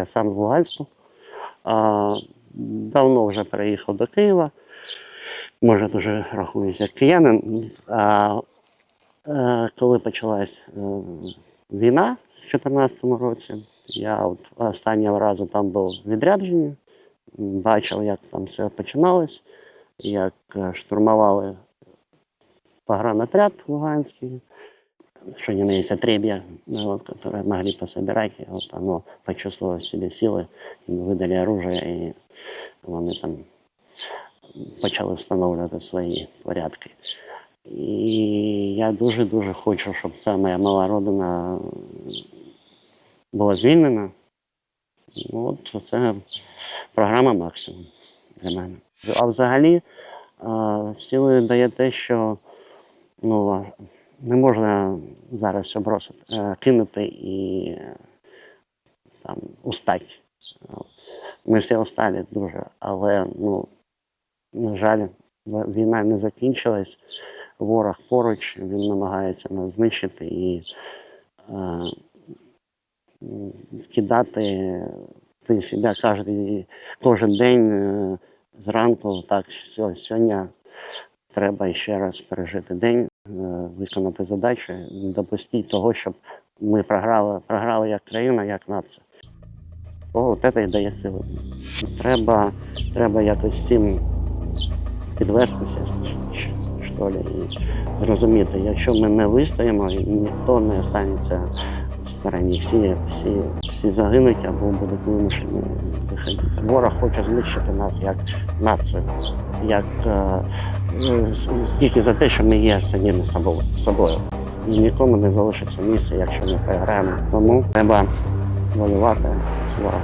Я сам з Луганську. Давно вже переїхав до Києва. Може, дуже рахуюся киянин. А, е, коли почалась е, війна в 2014 році, я от останнього разу там був відряджені, бачив, як там все починалось, як е, штурмували погранотряд Луганский, что не на есть вот, которые могли пособирать, и вот оно почувствовало в себе силы, им видали оружие, і вони там почали встановлювати свої порядки. І я дуже-дуже хочу, щоб ця моя мала родина була звільнена. Ну, От це програма максимум для мене. А взагалі сили дає те, що ну, не можна зараз все бросити, е, кинути і е, там устати. Ми всі устали дуже, але ну, на жаль, війна не закінчилась. Ворог поруч, він намагається нас знищити і е, кидати ти себе кожен, кожен день е, зранку. Так, сьо- сьогодні треба ще раз пережити день, виконати задачі, не допустити того, щоб ми програли, програли як країна, як нація. О, от це і дає сили. Треба, треба якось всім підвестися, що ли, і зрозуміти, якщо ми не вистоїмо, ніхто не останеться в стороні. Всі, всі, всі загинуть або будуть вимушені виходити. Ворог хоче знищити нас як націю, як е, с- тільки за те, що ми є самими собою. І нікому не залишиться місце, якщо ми програємо. Тому треба воювати з ворогом.